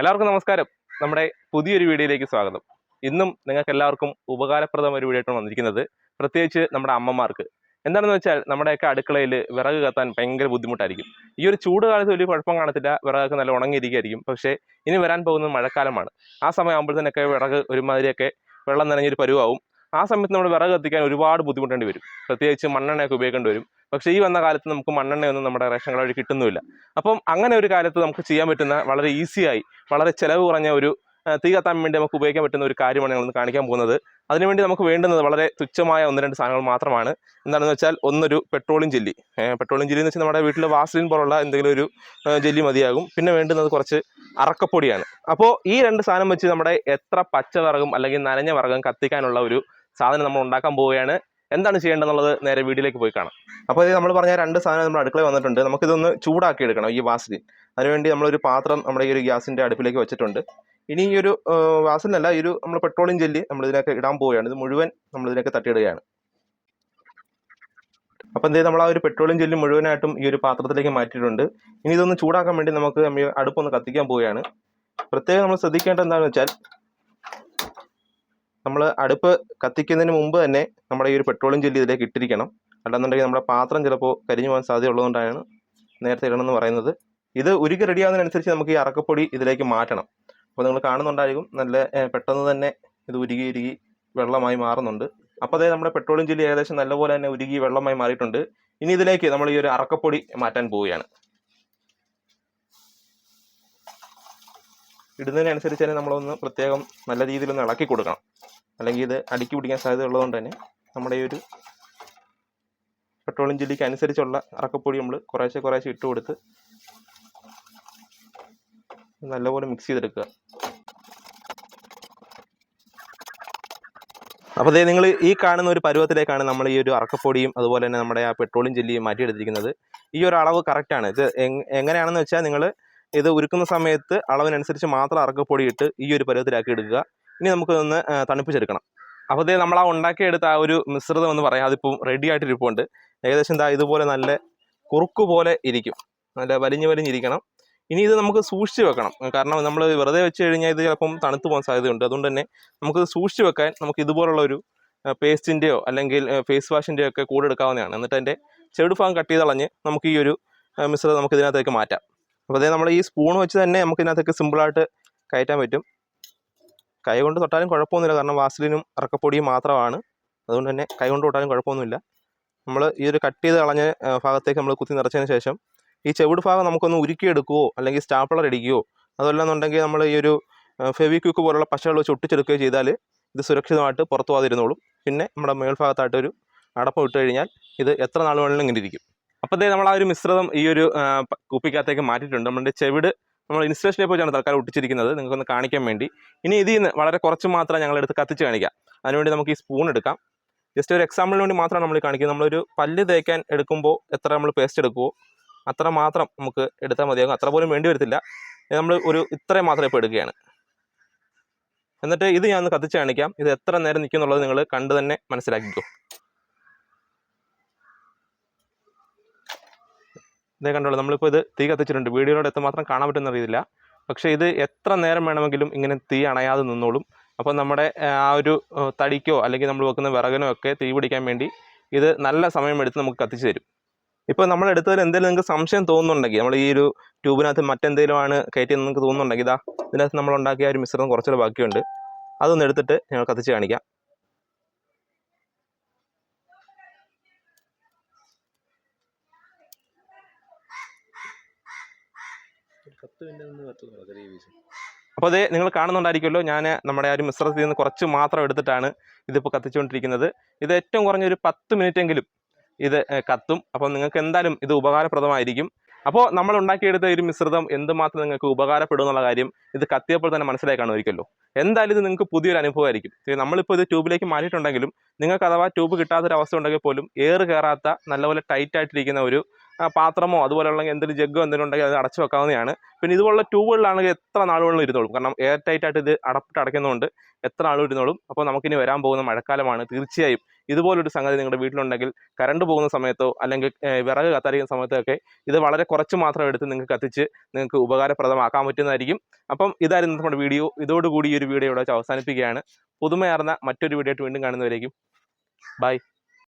എല്ലാവർക്കും നമസ്കാരം. നമ്മുടെ പുതിയൊരു വീഡിയോയിലേക്ക് സ്വാഗതം. ഇന്നും നിങ്ങൾക്ക് എല്ലാവർക്കും ഉപകാരപ്രദമായ ഒരു വീഡിയോ ആയിട്ടാണ് വന്നിരിക്കുന്നത്. പ്രത്യേകിച്ച് നമ്മുടെ അമ്മമാർക്ക്. എന്താണെന്ന് വെച്ചാൽ നമ്മുടെയൊക്കെ അടുക്കളയിൽ വിറക് കത്താൻ ഭയങ്കര ബുദ്ധിമുട്ടായിരിക്കും. ഈ ഒരു ചൂട് കാലത്ത് വലിയ കുഴപ്പം കാണത്തില്ല. വിറകൊക്കെ നല്ല ഉണങ്ങിയിരിക്കുകയായിരിക്കും പക്ഷേ ഇനി വരാൻ പോകുന്നത് മഴക്കാലമാണ്. ആ സമയമാകുമ്പോഴത്തേനൊക്കെ വിറക് ഒരുമാതിരിയൊക്കെ വെള്ളം നനഞ്ഞൊരു പരുവാവും. ആ സമയത്ത് നമ്മൾ വിറക് കത്തിക്കാൻ ഒരുപാട് ബുദ്ധിമുട്ടേണ്ടി വരും. പ്രത്യേകിച്ച് മണ്ണെണ്ണയൊക്കെ ഉപയോഗിക്കേണ്ടി വരും. പക്ഷേ ഈ വന്ന കാലത്ത് നമുക്ക് മണ്ണെണ്ണയൊന്നും നമ്മുടെ റേഷൻ കട വഴി കിട്ടുന്നുമില്ല. അപ്പം അങ്ങനെ ഒരു കാലത്ത് നമുക്ക് ചെയ്യാൻ പറ്റുന്ന വളരെ ഈസിയായി വളരെ ചിലവ് കുറഞ്ഞ ഒരു തീ കത്താൻ വേണ്ടി നമുക്ക് ഉപയോഗിക്കാൻ പറ്റുന്ന ഒരു കാര്യമാണ് ഞങ്ങൾ കാണിക്കാൻ പോകുന്നത്. അതിനുവേണ്ടി നമുക്ക് വേണ്ടുന്നത് വളരെ തുച്ഛമായ ഒന്ന് രണ്ട് സാധനങ്ങൾ മാത്രമാണ്. എന്താണെന്ന് വെച്ചാൽ ഒന്നൊരു പെട്രോളിയം ജെല്ലി. പെട്രോളിയം ജെല്ലി എന്ന് വെച്ചാൽ നമ്മുടെ വീട്ടിൽ വാസലിൻ പോലുള്ള എന്തെങ്കിലും ഒരു ജെല്ലി മതിയാകും. പിന്നെ വേണ്ടുന്നത് കുറച്ച് അറക്കപ്പൊടിയാണ്. അപ്പോൾ ഈ രണ്ട് സാധനം വെച്ച് നമ്മുടെ എത്ര പച്ചവറകും അല്ലെങ്കിൽ നനഞ്ഞ വറകും കത്തിക്കാനുള്ള ഒരു സാധനം നമ്മൾ ഉണ്ടാക്കാൻ പോവുകയാണ്. എന്താണ് ചെയ്യേണ്ടതെന്നുള്ളത് നേരെ വീഡിയോയിലേക്ക് പോയി കാണാം. അപ്പോൾ ഇത് നമ്മൾ പറഞ്ഞ രണ്ട് സാധനം നമ്മൾ അടുക്കള വന്നിട്ടുണ്ട്. നമുക്കിതൊന്ന് ചൂടാക്കി എടുക്കണം ഈ വാസലിൻ. അതിനുവേണ്ടി നമ്മളൊരു പാത്രം നമ്മുടെ ഈ ഒരു ഗ്യാസിന്റെ അടുപ്പിലേക്ക് വെച്ചിട്ടുണ്ട്. ഇനി ഈ ഒരു വാസലിനല്ല ഈ ഒരു നമ്മൾ പെട്രോളിയം ജെല്ലി നമ്മൾ ഇതിനൊക്കെ ഇടാൻ പോവുകയാണ്. ഇത് മുഴുവൻ നമ്മൾ ഇതിനൊക്കെ തട്ടിയിടുകയാണ്. അപ്പം എന്തേ നമ്മൾ ആ ഒരു പെട്രോളിയം ജെല്ലി മുഴുവനായിട്ടും ഈ ഒരു പാത്രത്തിലേക്ക് മാറ്റിയിട്ടുണ്ട്. ഇനി ഇതൊന്ന് ചൂടാക്കാൻ വേണ്ടി നമുക്ക് അടുപ്പൊന്ന് കത്തിക്കാൻ പോവുകയാണ്. പ്രത്യേകം നമ്മൾ ശ്രദ്ധിക്കേണ്ടത് എന്താണെന്ന് വെച്ചാൽ നമ്മൾ അടുപ്പ് കത്തിക്കുന്നതിന് മുമ്പ് തന്നെ നമ്മുടെ ഈ ഒരു പെട്രോളിയം ജെല്ലി ഇതിലേക്ക് ഇട്ടിരിക്കണം. അല്ലാന്നുണ്ടെങ്കിൽ നമ്മുടെ പാത്രം ചിലപ്പോൾ കരിഞ്ഞു പോകാൻ സാധ്യത ഉള്ളതുകൊണ്ടാണ് നേരത്തെ ഇടണമെന്ന് പറയുന്നത്. ഇത് ഉരുക്കി റെഡിയാവുന്നതിനനുസരിച്ച് നമുക്ക് ഈ അറക്കപ്പൊടി ഇതിലേക്ക് മാറ്റണം. അപ്പോൾ നിങ്ങൾ കാണുന്നുണ്ടായിരിക്കും നല്ല പെട്ടെന്ന് തന്നെ ഇത് ഉരുകി ഉരുകി വെള്ളമായി മാറുന്നുണ്ട്. അപ്പോൾ അതായത് നമ്മുടെ പെട്രോളിയം ജെല്ലി ഏകദേശം നല്ലപോലെ തന്നെ ഉരുകി വെള്ളമായി മാറിയിട്ടുണ്ട്. ഇനി ഇതിലേക്ക് നമ്മൾ ഈ ഒരു അറക്കപ്പൊടി മാറ്റാൻ പോവുകയാണ്. ഇടുന്നതിനനുസരിച്ച് തന്നെ നമ്മളൊന്ന് പ്രത്യേകം നല്ല രീതിയിലൊന്ന് ഇളക്കി കൊടുക്കണം. അല്ലെങ്കിൽ ഇത് അടുക്കി പിടിക്കാൻ സാധ്യത ഉള്ളതുകൊണ്ട് തന്നെ നമ്മുടെ ഈ ഒരു പെട്രോളിയം ജെല്ലിക്ക് അനുസരിച്ചുള്ള അറക്കപ്പൊടി നമ്മൾ കുറേശ്ശെ കുറേശ്ശെ ഇട്ട് കൊടുത്ത് നല്ലപോലെ മിക്സ് ചെയ്തെടുക്കുക. അപ്പോൾ അതേ നിങ്ങൾ ഈ കാണുന്ന ഒരു പരുവത്തിലേക്കാണ് നമ്മൾ ഈ ഒരു അറക്കപ്പൊടിയും അതുപോലെ തന്നെ നമ്മുടെ ആ പെട്രോളിയം ജെല്ലിയും മാറ്റിയെടുത്തിരിക്കുന്നത്. ഈ ഒരു അളവ് കറക്റ്റാണ് ഇത് എങ് എങ്ങനെയാണെന്ന് വെച്ചാൽ നിങ്ങൾ ഇത് ഉരുക്കുന്ന സമയത്ത് അളവിനനുസരിച്ച് മാത്രം അറക്കപ്പൊടി ഇട്ട് ഈ ഒരു പരുവത്തിലാക്കി എടുക്കുക. ഇനി നമുക്കൊന്ന് തണുപ്പിച്ചെടുക്കണം. അപ്പോൾ ഇതേ നമ്മൾ ആ ഉണ്ടാക്കിയെടുത്ത ആ ഒരു മിശ്രിതം എന്ന് പറയാം. അതിപ്പോൾ റെഡി ആയിട്ട് ഇരിപ്പുണ്ട്. ഏകദേശം എന്താ ഇതുപോലെ നല്ല കുറുക്ക് പോലെ ഇരിക്കും. നല്ല വലിഞ്ഞു വലിഞ്ഞിരിക്കണം. ഇനി ഇത് നമുക്ക് സൂക്ഷിച്ച് വെക്കണം. കാരണം നമ്മൾ വെറുതെ വെച്ച് കഴിഞ്ഞാൽ ഇത് ചിലപ്പം തണുത്ത് പോകാൻ സാധ്യതയുണ്ട്. അതുകൊണ്ട് തന്നെ നമുക്ക് സൂക്ഷിച്ച് വെക്കാൻ നമുക്ക് ഇതുപോലുള്ള ഒരു പേസ്റ്റിന്റെയോ അല്ലെങ്കിൽ ഫേസ് വാഷിന്റെയോ ഒക്കെ കൂടെ എടുക്കാവുന്നതാണ്. എന്നിട്ട് അതിന്റെ ചെടു ഭാഗം കട്ട് ചെയ്ത് കളഞ്ഞ് നമുക്ക് ഈ ഒരു മിശ്രിതം നമുക്ക് ഇതിനകത്തേക്ക് മാറ്റാം. അപ്പോൾ അതേ നമ്മൾ ഈ സ്പൂൺ വെച്ച് തന്നെ നമുക്ക് ഇതിനകത്തേക്ക് സിമ്പിളായിട്ട് കയറ്റാൻ പറ്റും. കൈ കൊണ്ട് തൊട്ടാലും കുഴപ്പമൊന്നുമില്ല. കാരണം വാസലിനും ഇറക്കപ്പൊടിയും മാത്രമാണ്. അതുകൊണ്ട് തന്നെ കൈ കൊണ്ട് തൊട്ടാലും കുഴപ്പമൊന്നുമില്ല. നമ്മൾ ഈ ഒരു കട്ട് ചെയ്ത് കളഞ്ഞ ഭാഗത്തേക്ക് നമ്മൾ കുത്തി നിറച്ചതിന് ശേഷം ഈ ചെവിട് ഭാഗം നമുക്കൊന്ന് ഉരുക്കിയെടുക്കുകയോ അല്ലെങ്കിൽ സ്റ്റാപ്ലർ അടിക്കുകയോ അതല്ലെന്നുണ്ടെങ്കിൽ നമ്മൾ ഈ ഒരു ഫെവിക്വിക്ക് പോലുള്ള പശകൾ വെച്ച് ഒട്ടിച്ചെടുക്കുകയോ ചെയ്താൽ ഇത് സുരക്ഷിതമായിട്ട് പുറത്തു പോകാതിരുന്നോളും. പിന്നെ നമ്മുടെ മേൽഭാഗത്തായിട്ടൊരു അടപ്പം ഇട്ട് കഴിഞ്ഞാൽ ഇത് എത്ര നാൾ വേണമെങ്കിലും ഇങ്ങനെ ഇരിക്കും. അപ്പോൾ നമ്മൾ ആ ഒരു മിശ്രിതം ഈ ഒരു കുപ്പിക്കകത്തേക്ക് മാറ്റിയിട്ടുണ്ട്. നമ്മുടെ ചെവിട് നമ്മൾ ഇൻസ്റ്റലേഷനെ പോയിട്ടാണ് തൽക്കാലം ഒട്ടിച്ചിരിക്കുന്നത്. നിങ്ങൾക്കൊന്ന് കാണിക്കാൻ വേണ്ടി. ഇനി ഇതിൽ നിന്ന് വളരെ കുറച്ച് മാത്രം ഞങ്ങൾ എടുത്ത് കത്തിച്ച് കാണിക്കാം. അതിനുവേണ്ടി നമുക്ക് ഈ സ്പൂൺ എടുക്കാം. ജസ്റ്റ് ഒരു എക്സാമ്പിളിന് വേണ്ടി മാത്രമാണ് നമ്മൾ കാണിക്കുന്നത്. നമ്മളൊരു പല്ല് തേക്കാൻ എടുക്കുമ്പോൾ എത്ര നമ്മൾ പേസ്റ്റ് എടുക്കുമോ അത്ര മാത്രം നമുക്ക് എടുത്താൽ മതിയാകും. അത്ര പോലും വേണ്ടി വരത്തില്ല. നമ്മൾ ഒരു ഇത്രയും മാത്രം ഇപ്പോൾ എടുക്കുകയാണ്. എന്നിട്ട് ഇത് ഞാൻ കത്തിച്ച് കാണിക്കാം. ഇത് എത്ര നേരം നിൽക്കുന്നുള്ളത് നിങ്ങൾ കണ്ട് തന്നെ മനസ്സിലാക്കിക്കോ. ഇതേ കണ്ടോളൂ നമ്മളിപ്പോൾ ഇത് തീ കത്തിച്ചിട്ടുണ്ട്. വീഡിയോയിലൂടെ എത്രമാത്രം കാണാൻ പറ്റുന്ന അറിയില്ല പക്ഷേ ഇത് എത്ര നേരം വേണമെങ്കിലും ഇങ്ങനെ തീ അണയാതെ നിന്നോളും. അപ്പോൾ നമ്മുടെ ആ, ആ ഒരു തടിക്കോ അല്ലെങ്കിൽ നമ്മൾ വെക്കുന്ന വിറകിനോ ഒക്കെ തീ പിടിക്കാൻ വേണ്ടി ഇത് നല്ല സമയമെടുത്ത് നമുക്ക് കത്തിച്ചു തരും. ഇപ്പോൾ നമ്മൾ എടുത്തതിൽ എന്തെങ്കിലും നിങ്ങൾക്ക് സംശയം തോന്നുന്നുണ്ടെങ്കിൽ നമ്മൾ ഈ ഒരു ട്യൂബിനകത്ത് മറ്റെന്തെങ്കിലും ആണ് കയറ്റിയെന്ന് നിങ്ങൾക്ക് തോന്നുന്നുണ്ടെങ്കിൽ ഇതാ ഇതിനകത്ത് നമ്മൾ ഉണ്ടാക്കിയ ഒരു മിശ്രിതം കുറച്ചുകൂടെ ബാക്കിയുണ്ട്. അതൊന്ന് എടുത്തിട്ട് ഞങ്ങൾ കത്തിച്ച് കാണിക്കാം. അപ്പോൾ അത് നിങ്ങൾ കാണുന്നുണ്ടായിരിക്കുമല്ലോ ഞാൻ നമ്മുടെ ആ ഒരു മിശ്രത്തിൽ നിന്ന് കുറച്ച് മാത്രം എടുത്തിട്ടാണ് ഇതിപ്പോൾ കത്തിച്ചുകൊണ്ടിരിക്കുന്നത്. ഇത് ഏറ്റവും കുറഞ്ഞ ഒരു പത്ത് മിനിറ്റെങ്കിലും ഇത് കത്തും. അപ്പോൾ നിങ്ങൾക്ക് എന്തായാലും ഇത് ഉപകാരപ്രദമായിരിക്കും. അപ്പോൾ നമ്മൾ ഉണ്ടാക്കിയെടുത്ത ഒരു മിശ്രിതം എന്തുമാത്രം നിങ്ങൾക്ക് ഉപകാരപ്പെടും എന്നുള്ള കാര്യം ഇത് കത്തിയപ്പോൾ തന്നെ മനസ്സിലായി കാണുമായിരിക്കുമല്ലോ എന്തായാലും ഇത് നിങ്ങൾക്ക് പുതിയൊരു അനുഭവമായിരിക്കും. നമ്മളിപ്പോൾ ഇത് ട്യൂബിലേക്ക് മാറ്റിയിട്ടുണ്ടെങ്കിലും നിങ്ങൾക്ക് അഥവാ ട്യൂബ് കിട്ടാത്തൊരവസ്ഥ ഉണ്ടെങ്കിൽ പോലും എയർ കയറാത്ത നല്ലപോലെ ടൈറ്റ് ആയിട്ടിരിക്കുന്ന ഒരു പാത്രമോ അതുപോലെയുള്ള എന്തെങ്കിലും ജഗ്ഗോ എന്തെങ്കിലും ഉണ്ടെങ്കിൽ അത് അടച്ചു വെക്കാവുന്നതാണ്. പിന്നെ ഇതുപോലുള്ള ട്യൂബുകളിലാണെങ്കിൽ എത്ര നാളുകളിലും ഇരുന്നോളും. കാരണം എയർ ടൈറ്റ് ആയിട്ട് ഇത് അടപ്പിട്ട് അടയ്ക്കുന്നതുകൊണ്ട് എത്ര നാളും ഇരുന്നോളും. അപ്പോൾ നമുക്കിനി വരാൻ പോകുന്ന മഴക്കാലമാണ് തീർച്ചയായും. ഇതുപോലൊരു സംഗതി നിങ്ങളുടെ വീട്ടിലുണ്ടെങ്കിൽ കറണ്ട് പോകുന്ന സമയത്തോ അല്ലെങ്കിൽ വിറക് കത്തരിക്കുന്ന സമയത്തൊക്കെ ഇത് വളരെ കുറച്ച് മാത്രം എടുത്ത് നിങ്ങൾക്ക് കത്തിച്ച് നിങ്ങൾക്ക് ഉപകാരപ്രദമാക്കാൻ പറ്റുന്നതായിരിക്കും. അപ്പം ഇതായിരുന്നു നമ്മുടെ വീഡിയോ. ഇതോടുകൂടി ഈ ഒരു വീഡിയോ ഇവിടെ അവസാനിപ്പിക്കുകയാണ്. പുതുമയാർന്ന മറ്റൊരു വീഡിയോ ആയിട്ട് വീണ്ടും കാണുന്നവരേക്കും. ബൈ.